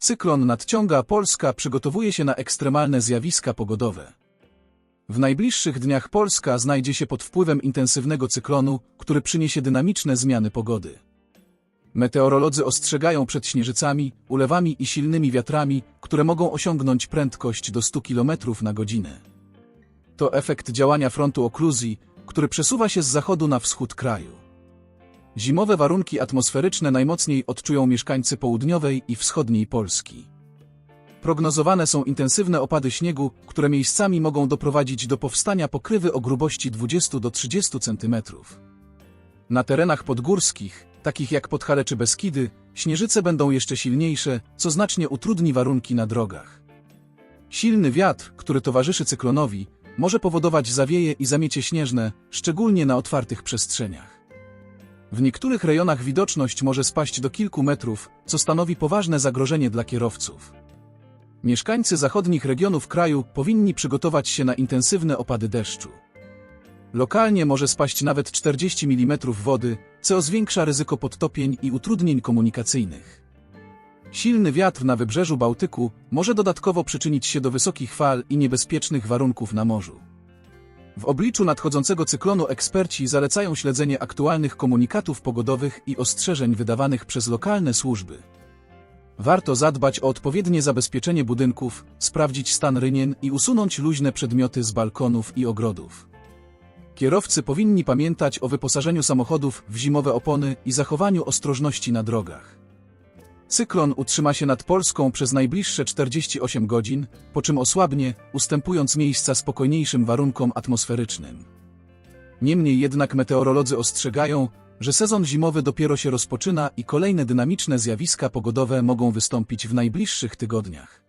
Cyklon nadciąga, Polska przygotowuje się na ekstremalne zjawiska pogodowe. W najbliższych dniach Polska znajdzie się pod wpływem intensywnego cyklonu, który przyniesie dynamiczne zmiany pogody. Meteorolodzy ostrzegają przed śnieżycami, ulewami i silnymi wiatrami, które mogą osiągnąć prędkość do 100 km na godzinę. To efekt działania frontu okluzji, który przesuwa się z zachodu na wschód kraju. Zimowe warunki atmosferyczne najmocniej odczują mieszkańcy południowej i wschodniej Polski. Prognozowane są intensywne opady śniegu, które miejscami mogą doprowadzić do powstania pokrywy o grubości 20 do 30 cm. Na terenach podgórskich, takich jak Podhale czy Beskidy, śnieżyce będą jeszcze silniejsze, co znacznie utrudni warunki na drogach. Silny wiatr, który towarzyszy cyklonowi, może powodować zawieje i zamiecie śnieżne, szczególnie na otwartych przestrzeniach. W niektórych rejonach widoczność może spaść do kilku metrów, co stanowi poważne zagrożenie dla kierowców. Mieszkańcy zachodnich regionów kraju powinni przygotować się na intensywne opady deszczu. Lokalnie może spaść nawet 40 mm wody, co zwiększa ryzyko podtopień i utrudnień komunikacyjnych. Silny wiatr na wybrzeżu Bałtyku może dodatkowo przyczynić się do wysokich fal i niebezpiecznych warunków na morzu. W obliczu nadchodzącego cyklonu eksperci zalecają śledzenie aktualnych komunikatów pogodowych i ostrzeżeń wydawanych przez lokalne służby. Warto zadbać o odpowiednie zabezpieczenie budynków, sprawdzić stan rynien i usunąć luźne przedmioty z balkonów i ogrodów. Kierowcy powinni pamiętać o wyposażeniu samochodów w zimowe opony i zachowaniu ostrożności na drogach. Cyklon utrzyma się nad Polską przez najbliższe 48 godzin, po czym osłabnie, ustępując miejsca spokojniejszym warunkom atmosferycznym. Niemniej jednak meteorolodzy ostrzegają, że sezon zimowy dopiero się rozpoczyna i kolejne dynamiczne zjawiska pogodowe mogą wystąpić w najbliższych tygodniach.